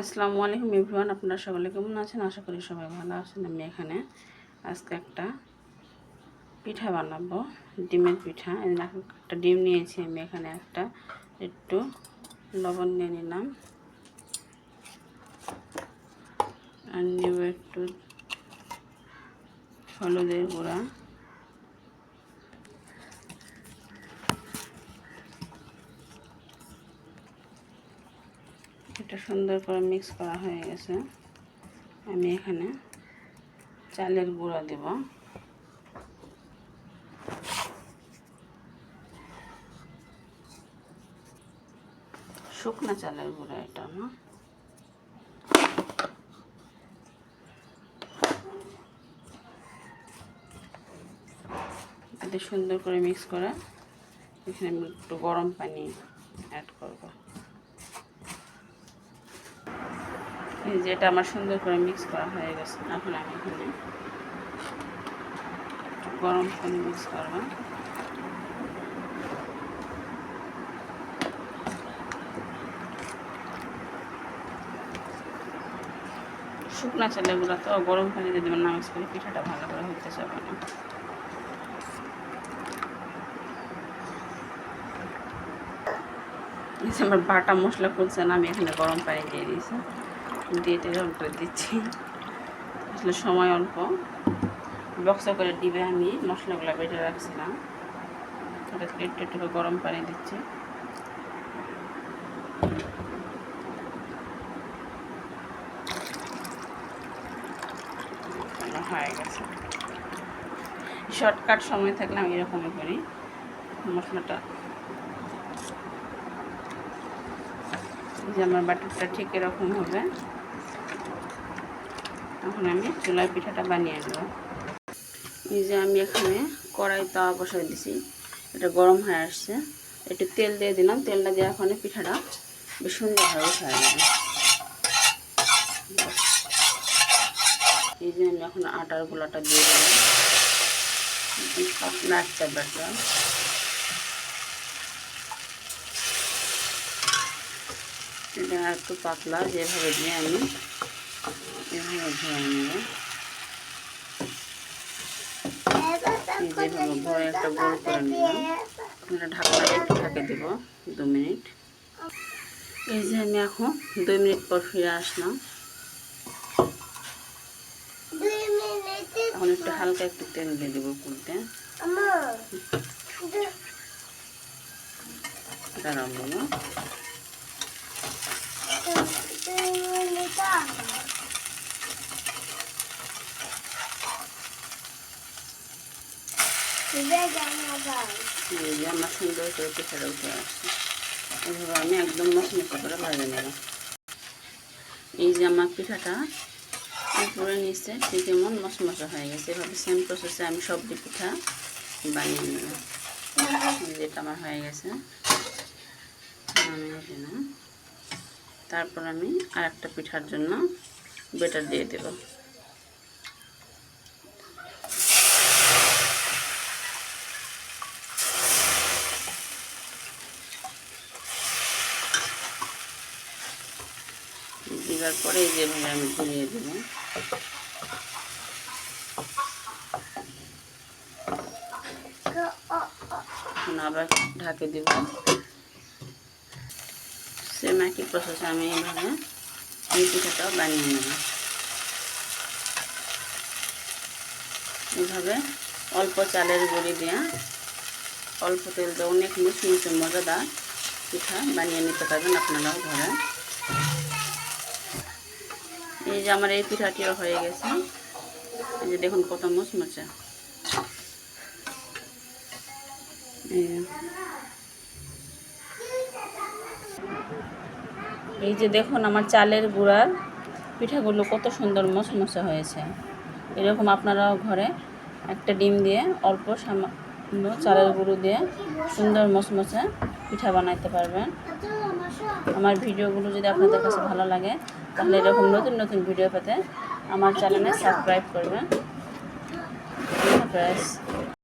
আসসালামু আলাইকুম এভরিওয়ান, আপনারা সকলে কেমন আছেন? আশা করি সবাই ভালো আছেন, আমি এখানে আজকে একটা পিঠা বানাবো, ডিমের পিঠা। একটা ডিম নিয়েছি আমি এখানে একটা, একটু লবণ নিয়ে নিলাম। আর নেব একটু হলুদের গুঁড়া। এটা সুন্দর করে মিক্স করা হয়ে গেছে। আমি এখানে চালের গুঁড়া দেব। শুকনা চালের গুঁড়া এটা না। এতে সুন্দর করে মিক্স করে এখানে আমি একটু গরম পানি অ্যাড করব। এই যে এটা আমার সুন্দর করে মিক্স করা হয়ে গেছে। এখন আমি এখানে গরম পানি মিক্স করব। শুকনা চালেগুলো তো গরম পানি দিয়ে দেবেন না মিক্স করে পিঠাটা ভালো করে হইতে যাবে না। আমার বাটা মশলা খুলছে না, আমি এখানে গরম পানি দিয়ে দিয়েছি। দিয়ে তেল করে দিচ্ছি। আসলে সময় অল্প। বক্সা করে ডিবে আমি মশলাগুলো বেটে রাখছিলাম। একটু একটু গরম পানি দিচ্ছি। হয়ে গেছে। শর্টকাট সময় থাকলে আমি এরকমই করি। মশলাটা যে আমার বাটারটা ঠিক এরকম হবে। তখন আমি চুলার পিঠাটা বানিয়ে নেব। এই যে আমি এখানে কড়াই তাওয়া বসাই দিছি। এটা গরম হয়ে আসছে। একটু তেল দিয়ে দিলাম। তেলটা দিয়ে এখন পিঠাটা বেশ সুন্দরভাবে উঠে যাবে এই যে আমি এখন আটার গোলাটা দিয়ে দিলাম। একটা ব্যাটার এটা একটু পাতলা যেভাবে দিয়ে আমি এভাবে ধরে নেব। যেভাবে ভরে একটা গোল করে নিলাম। এটা ঢাকনা একটু ঢাকে দেব দু মিনিট। এই যে আমি এখন দুই মিনিট পর ফিরে আসলাম। এখন একটু হালকা একটু তেল দিয়ে দেবো পুলতে দাঁড়াও বলো এই যে আমার সুন্দর করে পিঠাটা উঠে আমি একদম মশমশা করে ভাজে নেব এই যে আমার পিঠাটা উপরে নিচে ঠিক এমন মশমশা হয়ে গেছে। এভাবে সেম প্রসেসে আমি সবজি পিঠা বানিয়ে নেব যেটা আমার হয়ে গেছে। না তারপর আমি আর একটা পিঠার জন্য বেটার দিয়ে দেব। দেওয়ার পরে এই যেভাবে আমি ঘুরিয়ে দেব। আবার ঢাকে দেব। সেম একই প্রসেসে আমি এইভাবে এই পিঠাটাও বানিয়ে নেব। এইভাবে অল্প চালের গুঁড়ি দিয়ে অল্প তেল দিয়ে অনেক মুচমুচে মজাদার পিঠা বানিয়ে নিতে পারবেন আপনারাও ঘরে। এই যে আমার এই পিঠাটিও হয়ে গেছে। এই যে দেখুন কত মুচমুচে। এই যে দেখুন আমার চালের গুঁড়ার পিঠাগুলো কত সুন্দর মশমশে হয়েছে। এরকম আপনারাও ঘরে একটা ডিম দিয়ে অল্প সামান্য চালের গুঁড়ো দিয়ে সুন্দর মশমশে পিঠা বানাইতে পারবেন। আমার ভিডিওগুলো যদি আপনাদের কাছে ভালো লাগে, তাহলে এরকম নতুন নতুন ভিডিও পেতে আমার চ্যানেলে সাবস্ক্রাইব করবেন।